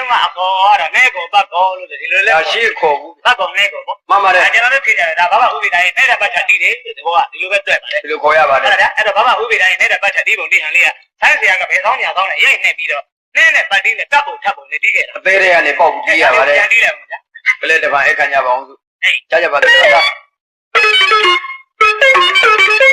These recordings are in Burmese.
တယ်ဒီလုံးကအခေါ်ရတာနဲ့ကိုပတ်ခေါ်လို့ဒီလိုလဲဒါရှိခေါ်ဘူးပတ်ခေါ်နဲ့ကိုပေါ့မှန်ပါတယ်အဲကျွန်တော်တို့ဖြေကြတယ်ဒါဘာမှဥပိ္ပဒါရဲ့နေတဲ့ပတ်ချက်တိတယ်ဒီဘောကဒီလိုပဲတွေ့ပါတယ်ဒီလိုခေါ်ရပါတအဲ့ယ်ဒါအဲ့တော့ဘာမှဥပိ္ပဒါရဲ့နေတဲ့ပတ်ချက်ဒီပုံဒီဟန်လေးကဆိုင်းဆရာကဘယ်ဆောင်ညာဆောင်နဲ့ရိုက်နှက်ပြီးတော့နင်းနဲ့ပတ်တိနဲ့တပ်ပုံထပ်ပုံနဲ့တီးခဲ့တာအသေးတွေကနေပေါက်ပြီးကြည့်ရပါတယ်တီးတယ်ဗျာကလေးတစ်ပံအခမ်းကြပါအောင်စုအေးကြားကြပါသေးလား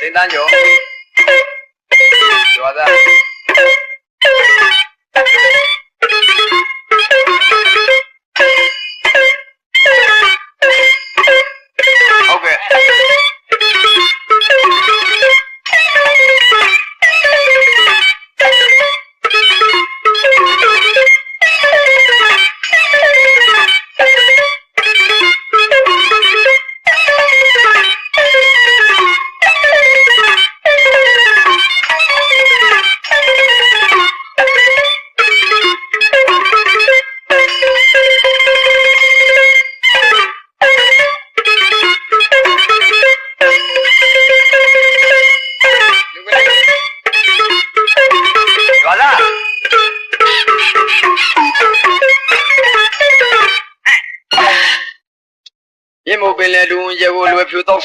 စိတ်တန်းကျော်ကျော်သား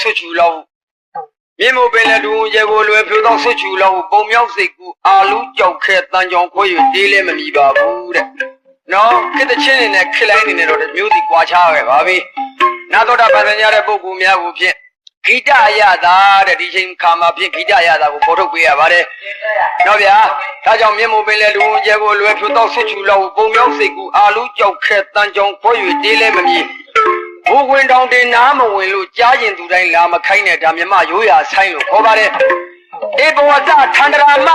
ဆွချူလောက်မြေမို့ပင်လေဒူးရေကိုလွယ်ဖြူတော့ဆွချူလောက်ပုံမြောက်စိတ်ကူအာလူကြောက်ခဲတန်ကြောင်ခွဲ၍တေးလဲမမီပါဘူးတဲ့နော်ကိတချင်းနေနဲ့ခစ်လိုက်နေနေတော့မျိုးစီကွာချခဲ့ပါပြီနာတော်တာပန်ညာတဲ့ပုဂ္ဂိုလ်များကိုဖြင့်ဂိတရတာတဲ့ဒီချိန်ခါမှာဖြင့်ဂိတရတာကိုပေါ်ထုတ်ပေးရပါတယ်နော်ဗျာဒါကြောင့်မြေမို့ပင်လေဒူးရေကိုလွယ်ဖြူတော့ဆွချူလောက်ပုံမြောက်စိတ်ကူအာလူကြောက်ခဲတန်ကြောင်ခွဲ၍တေးလဲမမီ ဘိုးဝင်တောင်တင်နားမဝင်လို့ကြားကျင်သူတိုင်းလာမခိုင်းနဲ့ဒါမြမရိုးရာဆိုင်လို့ခေါ်ပါတယ်အေဘဝတထန္တရာမ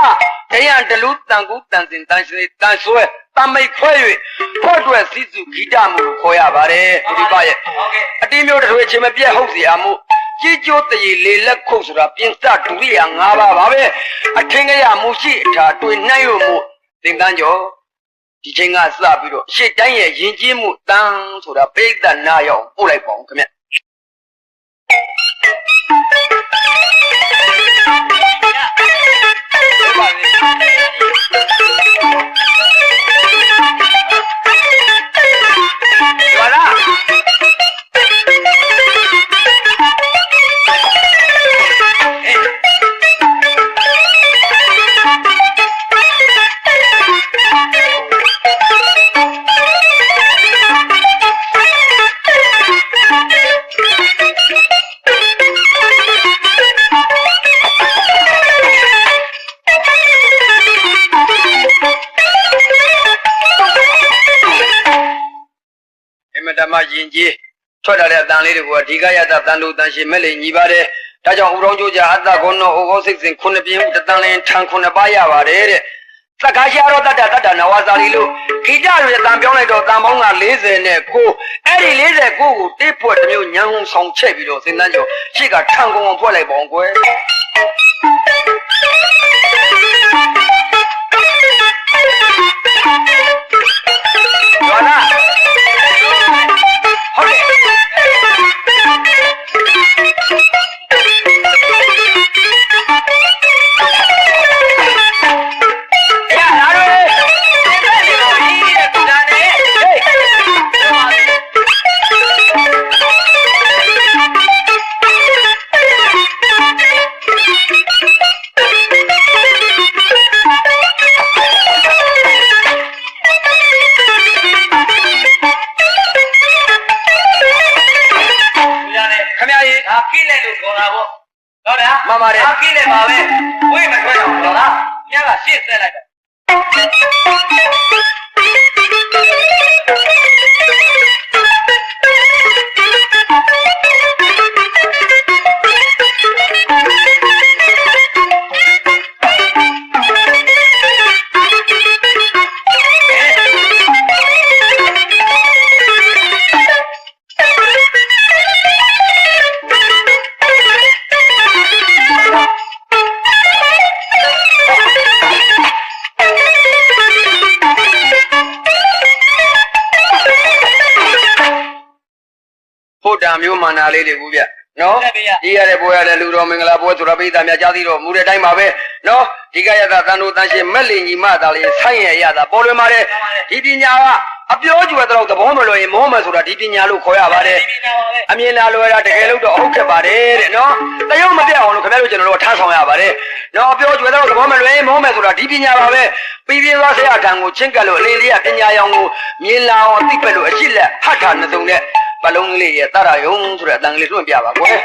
တယံတလူတန်ကူတန်စင်တန်ရှိတန်ဆွဲတမိတ်ခွဲ၍ဖော့တွဲစီစုဂီတမှုကိုခေါ်ရပါတယ်ဒီပါရဲ့ဟုတ်ကဲ့အတင်းမျိုးတစ်ထွေချင်းမပြတ်ဟုတ်စီအားမှုကြီးကျိုးတရေလေလက်ခုတ်ဆိုတာပြင်စဒုရိယာ၅ပါးပါပဲအထင်ကရမှုရှိအထာတွေ့နှိုင်းလို့မှုသင်္ကန်းကျော် ဒီချိန်ကစပြီးတော့ရှစ်တိုင်းရဲ့ယဉ်ကျေးမှုတန်းဆိုတာပိဋကနာရောက်ပို့လိုက်ပါဦးခင်ဗျဟုတ်ပါပြီ မတမယင်ကြီးထွက်လာတဲ့အတန်လေးတွေကဒီကရတတန်လူတန်ရှင်မဲ့လေညီပါတယ်ဒါကြောင့်ဥရောင်းကြကြအတ္တကုန်းတော်ဩဃစိတ်စဉ်ခုနှစ်ပြင်းတတန်လင်းထန်ခုနှစ်ပါးရပါတယ်တဲ့သက္ကာရှာရောတတ္တတတ္တနဝဇာလီလို့ခိကြရတန်ပြောင်းလိုက်တော့တန်ပေါင်းက40နဲ့ကိုအဲ့ဒီ49ကိုတိပွက်တစ်မျိုးညံဟုံဆောင်ချက်ပြီးတော့စင်တန်းကျော်ရှေ့ကထန်ကုန်းအောင်ဖွဲ့လိုက်ပါအောင်ကွယ် မျိုးမာနာလေးတွေကူဗျနော်ဆက်ပြရဒီရတဲ့ပွဲရတဲ့လူတော်မင်္ဂလာပွဲဆိုတာပိဋကများကြားသိတော့မူတဲ့အတိုင်းပါပဲနော်ဒီကရတာတန်တို့တန်ရှင်မက်လင်ကြီးမသားလေးဆိုင်ရရတာပေါ်လွင်ပါတယ်ဒီပညာကအပြောကျွယ်တော့သဘောမလွယ်ရင်မောမယ်ဆိုတာဒီပညာလို့ခေါ်ရပါတယ်ဒီပညာပါပဲအမြင်လာလွယ်တာတကယ်လို့တော့ဟုတ်ခဲ့ပါတယ်တဲ့နော်တရုံမပြတ်အောင်လို့ခင်ဗျားတို့ကျွန်တော်တို့ထားဆောင်ရပါတယ်နော်ပြောကျွယ်တော့သဘောမလွယ်ရင်မောမယ်ဆိုတာဒီပညာပါပဲပြီးပြင်းသွားဆရာထံကိုချင်းကပ်လို့အလေးလေးကပညာရောင်ကိုမြင်လာအောင်သိပက်လို့အရှိလက်ဟတ်တာနှစ်စုံနဲ့ ဘလုံးလေးရဲ့တရယုံဆိုတဲ့အတန်ကလေးလွှင့်ပြပါကွယ်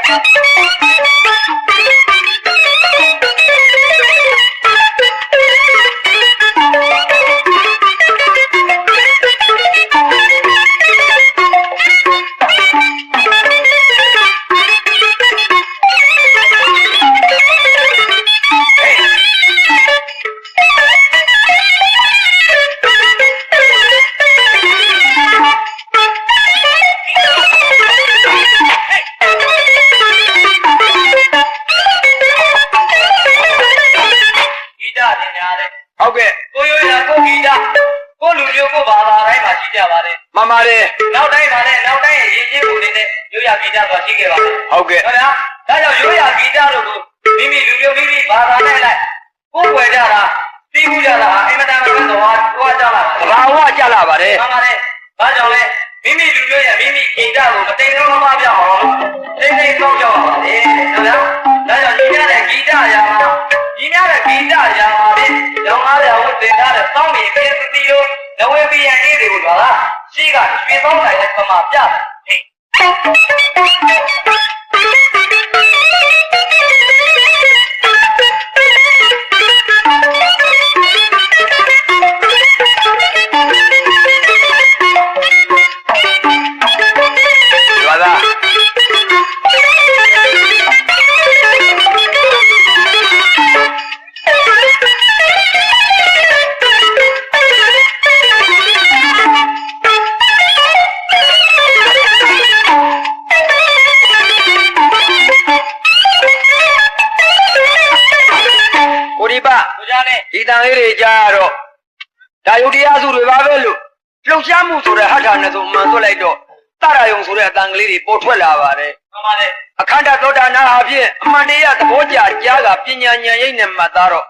သိမှုကြတာအင်မတန်မှတော့ဟိုကကြလာပါသဘာဝကြလာပါတယ်မှန်ပါတယ်ဘာကြောင့်လဲမိမိလူမျိုးရဲ့မိမိဂီတကိုမတိမ်လုံးမမပြောင်းအောင်တိမ်တိမ်ကောက်ကြောက်ပါလေဟုတ်လားဒါကြောင့်ညီများတဲ့ဂီတရာမှာညီများတဲ့ဂီတရာမှာလေရောင်းကားရဝတ်တင်ထားတဲ့တောင်းမြေကင်းသတိတို့နဝေပိယအေးတွေကိုပါလားရှိကရွှေသောနိုင်တဲ့ပမာပြတယ် တဲ့ဟတ်ထာနဲ့ဆိုမှန်သွက်လိုက်တော့တရယုံဆိုတဲ့အတန်ကလေးတွေပေါ်ထွက်လာပါတယ်မှန်ပါတယ်အခန္ဓာသောတာနာအဖြစ်အမှန်တရားသဘောကြကြားကပညာဉာဏ်ရိပ်နဲ့မှတ်သားတော့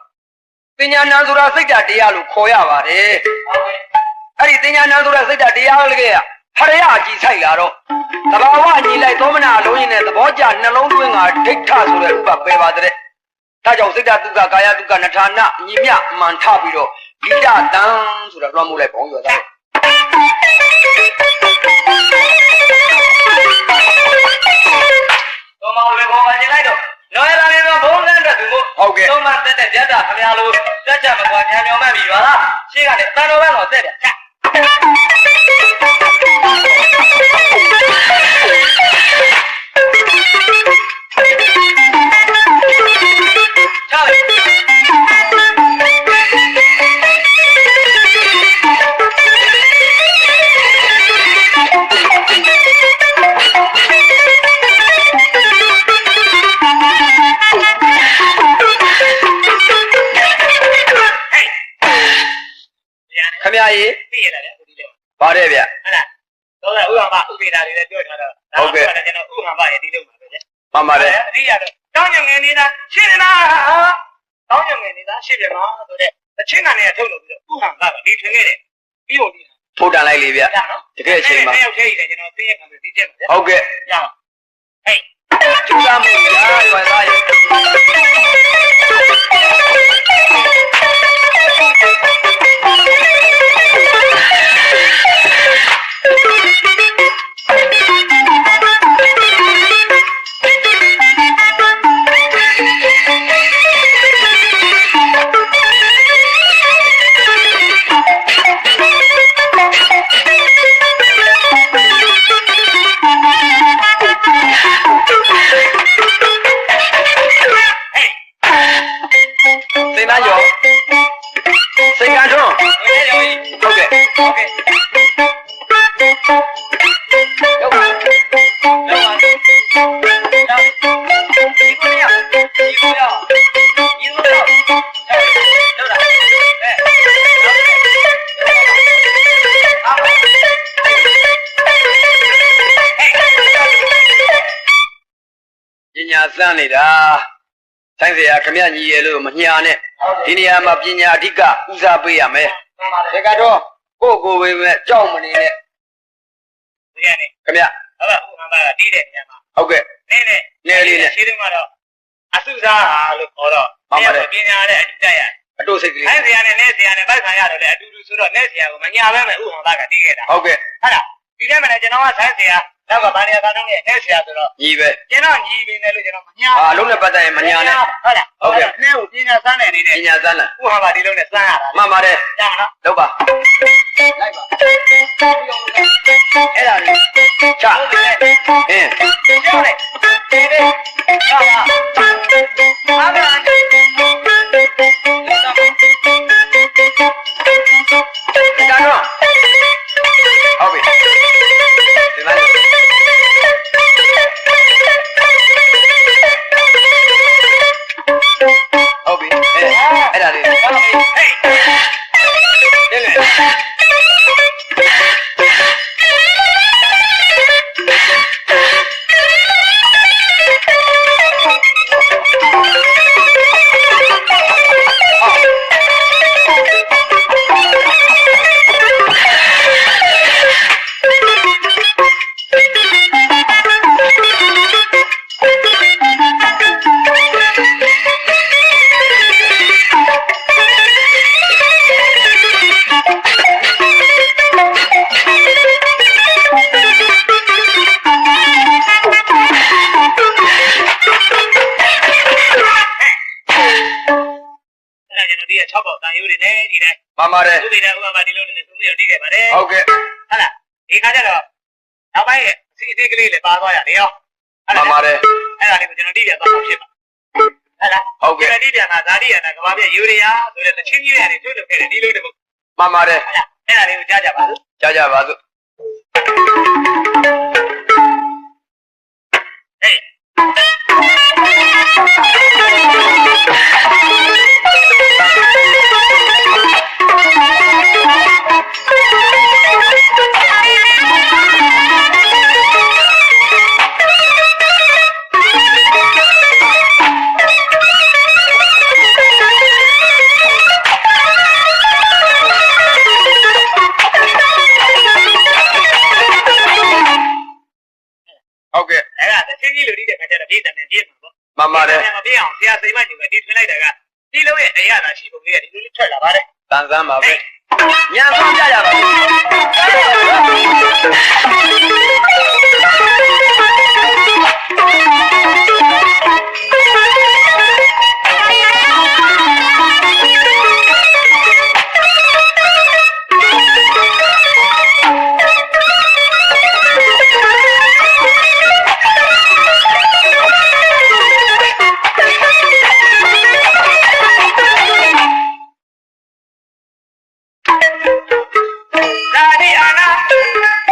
ပညာဉာဏ်ဆိုတာစိတ်ဓာတ်တရားလို့ခေါ်ရပါတယ်ဟုတ်ကဲ့အဲ့ဒီပညာဉာဏ်ဆိုတဲ့စိတ်ဓာတ်တရားလေးကဟရယအကြည့်ဆိုင်လာတော့သဘာဝညီလိုက်သောမနာအလုံးရင်နဲ့သဘောကြနှလုံးသွင်းကဒိဋ္ဌဆိုတဲ့ဥပပယ်ပါတဲ့ဒါကြောင့်စိတ်ဓာတ်ဒုက္ခကာယဒုက္ခနထာနညီမြမှန်ထပြီးတော့ဣဒတံဆိုတာလွှမ်းမိုးလိုက်ပေါင်းရောသားတော့ မောင်လေးပေါ်ပါနေလိုက်တော့လောရလာနေတော့ဘုံလန်းတဲ့သူကိုဟုတ်ကဲ့သုံးမတက်တဲ့ပြတ်တာခမရလို့တက်ကြမကွာညာညောမှတ်ပြီပါလားရှေ့ကလည်းတန်တော်ဘက်တော့တက်တယ် ညာခမရကြီးသိရလားလေအခုဒီလေးပါတယ်ဗျဟုတ်လားတော့ဥပမာဥပေတာတွေလည်းပြောထားတော့ကျွန်တော်ဥပမာရဲ့ဒီလိုပါပဲမှန်ပါတယ်အတိရတော့တောင်းညငယ်နေတာရှင်းနေတာတောင်းညငယ်နေတာရှင်းပြမှာဆိုတဲ့တချင်းကနေထုတ်လို့ပြီးတော့ဥပမာကဒီထွင်ခဲ့တယ်ပြီးတော့ဒီထုတ်တန်လိုက်လေဗျရနော်တကယ်အချိန်မှာတယောက်သေးတယ်ကျွန်တော်သိရခံပြီးဒီချက်မှာဟုတ်ကဲ့ရအောင်ဟေးကျူးသားမှုရာရွယ်သားရဲ့ Bye. စမ်းနေတာဆိုင်စရာခမရညီရလို့မညာနဲ့ဒီနေရာမှာပညာအဓိကဦးစားပေးရမယ်ဒါကတော့ကိုယ့်ကိုယ်ပဲကြောက်မနေနဲ့ဒီကနေ့ခမရဟုတ်လားဦးဟန်သားကတီးတဲ့ညမှာဟုတ်ကဲ့နည်းနည်းနည်းလေးနဲ့ရှင်းတယ်မှာတော့အစုစားဟာလို့ခေါ်တော့ပညာနဲ့အတူတက်ရအတူစိတ်ကလေးဆိုင်စရာနဲ့နဲ့စရာနဲ့ပိုက်ဆံရတော့လေအတူတူဆိုတော့နဲ့စရာကိုမညာပဲမဲ့ဦးဟန်သားကတီးခဲ့တာဟုတ်ကဲ့ဟုတ်လားဒီထဲမှာလည်းကျွန်တော်ကဆိုင်စရာ နောက်ကဗာနီယာသားတော့နဲ့နဲ့ဆရာဆိုတော့ညီပဲကျွန်တော်ညီပင်တယ်လို့ကျွန်တော်မညာအာလုံးနဲ့ပတ်သက်ရင်မညာနဲ့ဟုတ်လားဟုတ်ကဲ့နဲ့ကိုပညာစမ်းနေနေတဲ့ပညာစမ်းလားဥဟောပါဒီလုံးနဲ့စမ်းရတာမှန်ပါတယ်ကြားမလားလောက်ပါလိုက်ပါအဲ့ဒါလေးချအင်းကျောင်းလေဒီနေ့ဟာဟာအားက မှန်ပါတယ်သူတွေနဲ့ဥပမာဒီလိုနေသူမျိုးတီးခဲ့ပါတယ်ဟုတ်ကဲ့ဟုတ်လားဒီခါကျတော့နောက်ပိုင်းရဲ့အစီအစီကလေးလည်းပါသွားရတယ်ရောမှန်ပါတယ်အဲ့ဒါလေးကိုကျွန်တော်တီးပြန်သွားမှာဖြစ်ပါဟုတ်လားဟုတ်ကဲ့ဒီတီးပြန်ကဇာတိရနာကဘာပြယူရီယာဆိုတဲ့သချင်းကြီးတွေတွေ့လို့ခဲ့တယ်ဒီလိုတပုတ်မှန်ပါတယ်ဟုတ်လားအဲ့ဒါလေးကိုကြားကြပါစို့ကြားကြပါစို့ ဒီလုံးရဲ့အရာသာရှိပုံလေးကဒီလိုလေးထွက်လာပါတယ်တန်ဆန်းပါပဲညာဆုံးကြကြပါစို့သာ Yeah.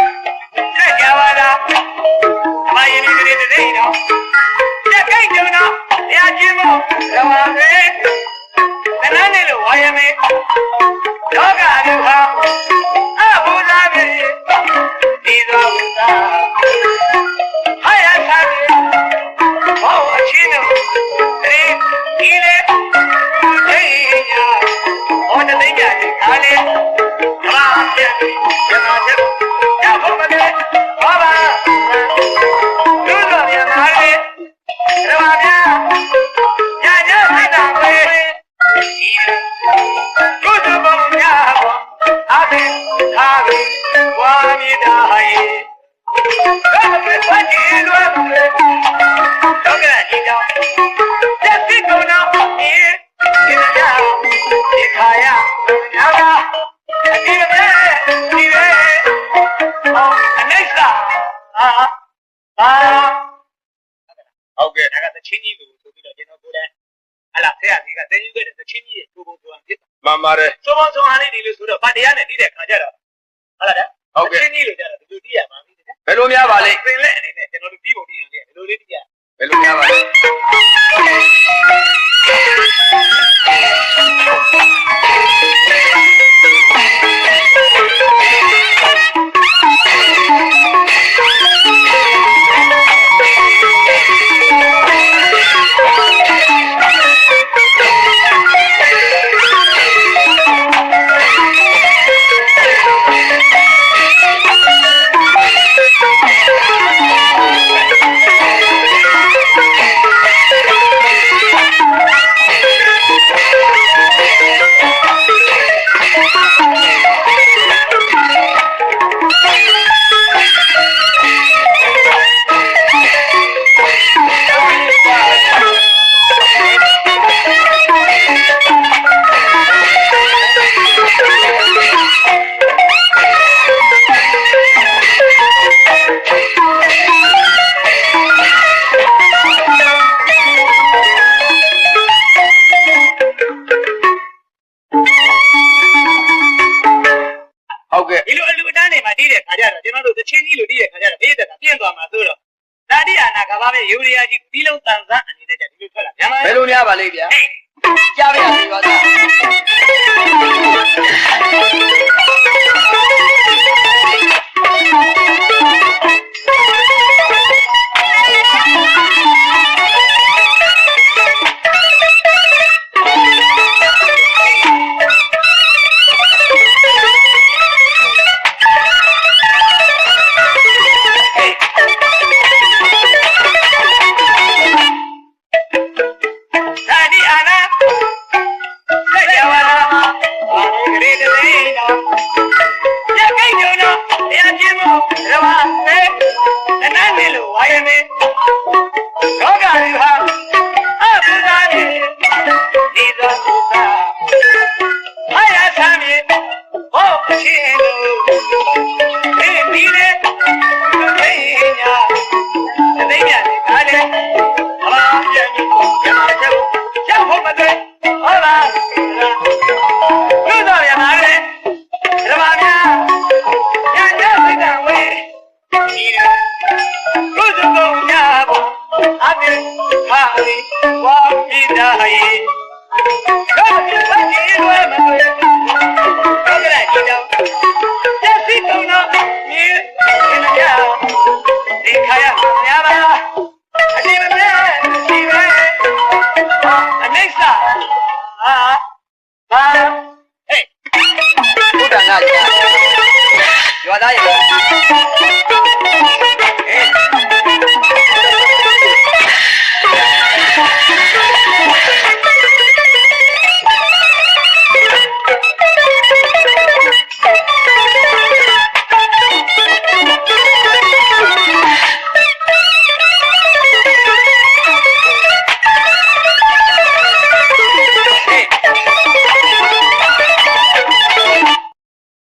ပါတယ်သုံးပေါင်းသုံးအားလေးဒီလိုဆိုတော့ဗတ်တရားနဲ့တီးတဲ့ခါကျတော့ဟလာတဲ့ဟုတ်ကဲ့သချင်းကြီးလို့ကြတော့ဒီလိုတီးရမှာပြီတဲ့ဘယ်လိုများပါလဲပင်လက်အနေနဲ့ကျွန်တော်တို့တီးပုံတီးရတယ်ဒီလိုလေးတီးရဘယ်လိုများပါလဲ ဘာပဲယူရီယာကြီးပြီးလုံးတန်ဆန်းအနေနဲ့ကြဒီလိုထွက်လာမြန်မာဘယ်လိုများပါလိမ့်ဗျာကြားရပြီပါသား Pensa! Ah, ah,